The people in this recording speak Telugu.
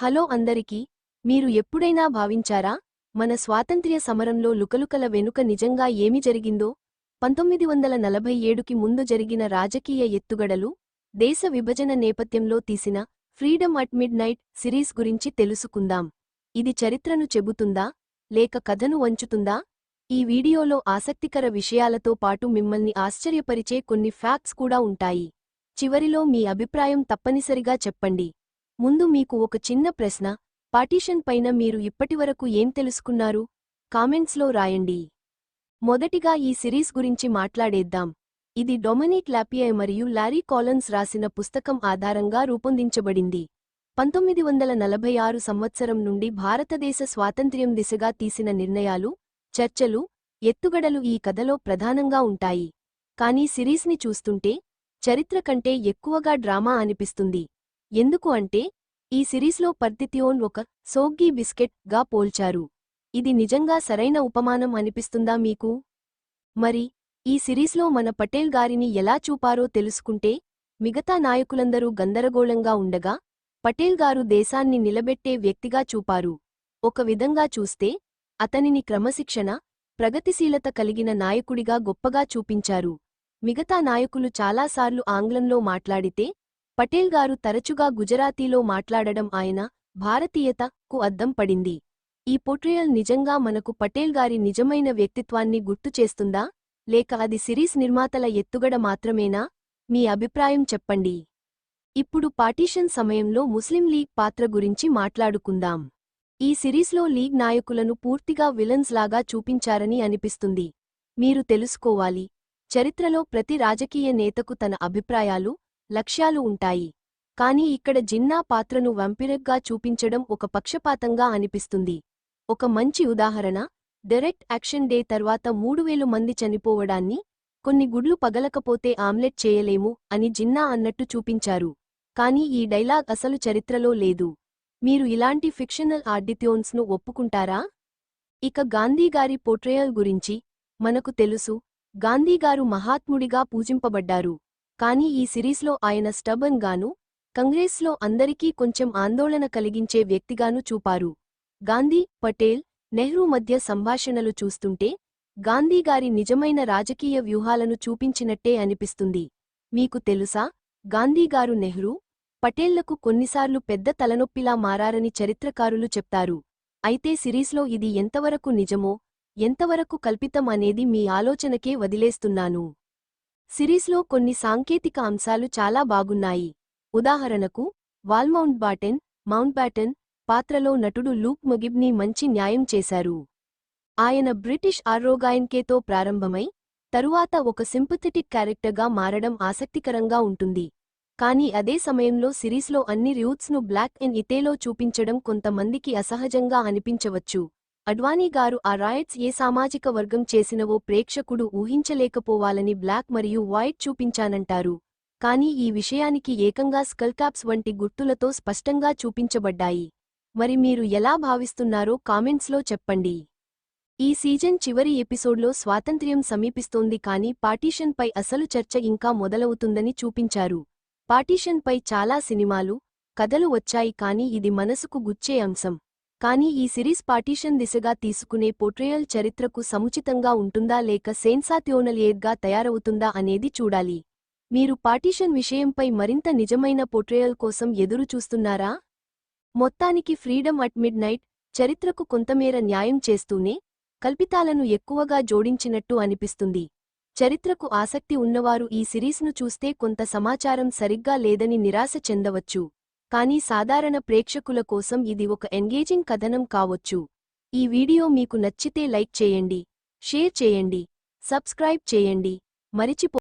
హలో అందరికీ మీరు ఎప్పుడైనా భావించారా? మన స్వాతంత్ర్య సమరంలో లుకలుకల వెనుక నిజంగా ఏమి జరిగిందో? పంతొమ్మిది వందల నలభై ఏడుకి ముందు జరిగిన రాజకీయ ఎత్తుగడలు దేశ విభజన నేపథ్యంలో తీసిన freedom at mid night series గురించి తెలుసుకుందాం. ఇది చరిత్రను చెబుతుందా? లేక కథను వంచుతుందా? ఈ వీడియోలో ఆసక్తికర విషయాలతో పాటు మిమ్మల్ని ఆశ్చర్యపరిచే కొన్ని ఫ్యాక్ట్స్ కూడా ఉంటాయి. చివరిలో మీ అభిప్రాయం తప్పనిసరిగా చెప్పండి. ముందు మీకు ఒక చిన్న ప్రశ్న పార్టీషన్ పైన మీరు ఇప్పటివరకు ఏం తెలుసుకున్నారు? కామెంట్స్లో రాయండి. మొదటిగా ఈ సిరీస్ గురించి మాట్లాడేద్దాం. ఇది డొమినిక్ లాపియే మరియు లారీ కాలన్స్ రాసిన పుస్తకం ఆధారంగా రూపొందించబడింది. పంతొమ్మిది వందల నలభై ఆరు సంవత్సరం నుండి భారతదేశ స్వాతంత్ర్యం దిశగా తీసిన నిర్ణయాలు చర్చలు ఎత్తుగడలు ఈ కథలో ప్రధానంగా ఉంటాయి. కానీ సిరీస్ని చూస్తుంటే చరిత్ర కంటే ఎక్కువగా డ్రామా అనిపిస్తుంది. ఎందుకు అంటే ఈ సిరీస్లో పర్దిత్యోన్ ఒక సోగ్గీ బిస్కెట్గా పోల్చారు. ఇది నిజంగా సరైన ఉపమానం అనిపిస్తుందా మీకు? మరి ఈ సిరీస్లో మన పటేల్ గారిని ఎలా చూపారో తెలుసుకుంటే మిగతా నాయకులందరూ గందరగోళంగా ఉండగా పటేల్ గారు దేశాన్ని నిలబెట్టే వ్యక్తిగా చూపారు. ఒక విధంగా చూస్తే అతనిని క్రమశిక్షణ ప్రగతిశీలత కలిగిన నాయకుడిగా గొప్పగా చూపించారు. మిగతా నాయకులు చాలాసార్లు ఆంగ్లంలో మాట్లాడితే పటేల్ గారు తరచుగా గుజరాతీలో మాట్లాడడం ఆయన భారతీయతకు అద్దం పడింది. ఈ పోట్రియల్ నిజంగా మనకు పటేల్ గారి నిజమైన వ్యక్తిత్వాన్ని గుర్తుచేస్తుందా లేక అది సిరీస్ నిర్మాతల ఎత్తుగడ మాత్రమేనా? మీ అభిప్రాయం చెప్పండి. ఇప్పుడు పార్టీషన్ సమయంలో ముస్లిం లీగ్ పాత్ర గురించి మాట్లాడుకుందాం. ఈ సిరీస్లో లీగ్ నాయకులను పూర్తిగా విలన్స్ లాగా చూపించారని అనిపిస్తుంది. మీరు తెలుసుకోవాలి. చరిత్రలో ప్రతి రాజకీయ నేతకు తన అభిప్రాయాలు లక్ష్యాలు ఉంటాయి. కాని ఇక్కడ జిన్నా పాత్రను వంపిరగ్గా చూపించడం ఒక పక్షపాతంగా అనిపిస్తుంది. ఒక మంచి ఉదాహరణ డైరెక్ట్ యాక్షన్ డే తర్వాత మూడు వేలు మంది చనిపోవడాన్ని కొన్ని గుడ్లు పగలకపోతే ఆమ్లెట్ చేయలేము అని జిన్నా అన్నట్టు చూపించారు. కాని ఈ డైలాగ్ అసలు చరిత్రలో లేదు. మీరు ఇలాంటి ఫిక్షనల్ ఆర్డిట్యోన్స్ను ఒప్పుకుంటారా? ఇక గాంధీగారి పోట్రేయల్ గురించి మనకు తెలుసు. గాంధీగారు మహాత్ముడిగా పూజింపబడ్డారు. కాని ఈ సిరీస్లో ఆయన స్టబన్ గాను కంగ్రెస్లో అందరికీ కొంచెం ఆందోళన కలిగించే వ్యక్తిగాను చూపారు. గాంధీ పటేల్ నెహ్రూ మధ్య సంభాషణలు చూస్తుంటే గాంధీగారి నిజమైన రాజకీయ వ్యూహాలను చూపించినట్టే అనిపిస్తుంది. మీకు తెలుసా? గాంధీగారు నెహ్రూ పటేళ్ళకు కొన్నిసార్లు పెద్ద తలనొప్పిలా మారారని చరిత్రకారులు చెప్తారు. అయితే సిరీస్లో ఇది ఎంతవరకు నిజమో ఎంతవరకు కల్పితం అనేది మీ ఆలోచనకే వదిలేస్తున్నాను. సిరీస్లో కొన్ని సాంకేతిక అంశాలు చాలా బాగున్నాయి. ఉదాహరణకు వాల్మౌంట్ బాటెన్ మౌంట్ బ్యాటన్ పాత్రలో నటుడు లూక్ మొగిబ్ని మంచి న్యాయం చేశారు. ఆయన బ్రిటిష్ ఆర్రోగాయన్కేతో ప్రారంభమై తరువాత ఒక సింపథెటిక్ క్యారెక్టర్గా మారడం ఆసక్తికరంగా ఉంటుంది. కానీ అదే సమయంలో సిరీస్లో అన్ని రూట్స్ను బ్లాక్ ఎన్ ఇతేలో చూపించడం కొంతమందికి అసహజంగా అనిపించవచ్చు. అడ్వానీ గారు ఆ రాయట్స్ ఏ సామాజిక వర్గం చేసినవో ప్రేక్షకుడు ఊహించలేకపోవాలని బ్లాక్ మరియు వైట్ చూపించానంటారు. కానీ ఈ విషయానికి ఏకంగా స్కల్కాప్స్ వంటి గుర్తులతో స్పష్టంగా చూపించబడ్డాయి. మరి మీరు ఎలా భావిస్తున్నారో కామెంట్స్లో చెప్పండి. ఈ సీజన్ చివరి ఎపిసోడ్లో స్వాతంత్ర్యం సమీపిస్తోంది కానీ పార్టీషన్పై అసలు చర్చ ఇంకా మొదలవుతుందని చూపించారు. పార్టీషన్పై చాలా సినిమాలు కథలు వచ్చాయి కానీ ఇది మనసుకు గుచ్చే అంశం. కానీ ఈ సిరీస్ పార్టీషన్ దిశగా తీసుకునే పోట్రేయల్ చరిత్రకు సముచితంగా ఉంటుందా లేక సెన్సాత్యోనలియేడ్గా తయారవుతుందా అనేది చూడాలి. మీరు పార్టీషన్ విషయంపై మరింత నిజమైన పోట్రేయల్ కోసం ఎదురు చూస్తున్నారా మొత్తానికి ఫ్రీడమ్ అట్ మిడ్ నైట్ చరిత్రకు కొంతమేర న్యాయం చేస్తూనే కల్పితాలను ఎక్కువగా జోడించినట్టు అనిపిస్తుంది. చరిత్రకు ఆసక్తి ఉన్నవారు ఈ సిరీస్ను చూస్తే కొంత సమాచారం సరిగ్గా లేదని నిరాశ చెందవచ్చు. కానీ సాధారణ ప్రేక్షకుల కోసం ఇది ఒక ఎంగేజింగ్ కథనం కావొచ్చు. ఈ వీడియో మీకు నచ్చితే లైక్ చేయండి షేర్ చేయండి సబ్స్క్రైబ్ చేయండి. మరిచిపో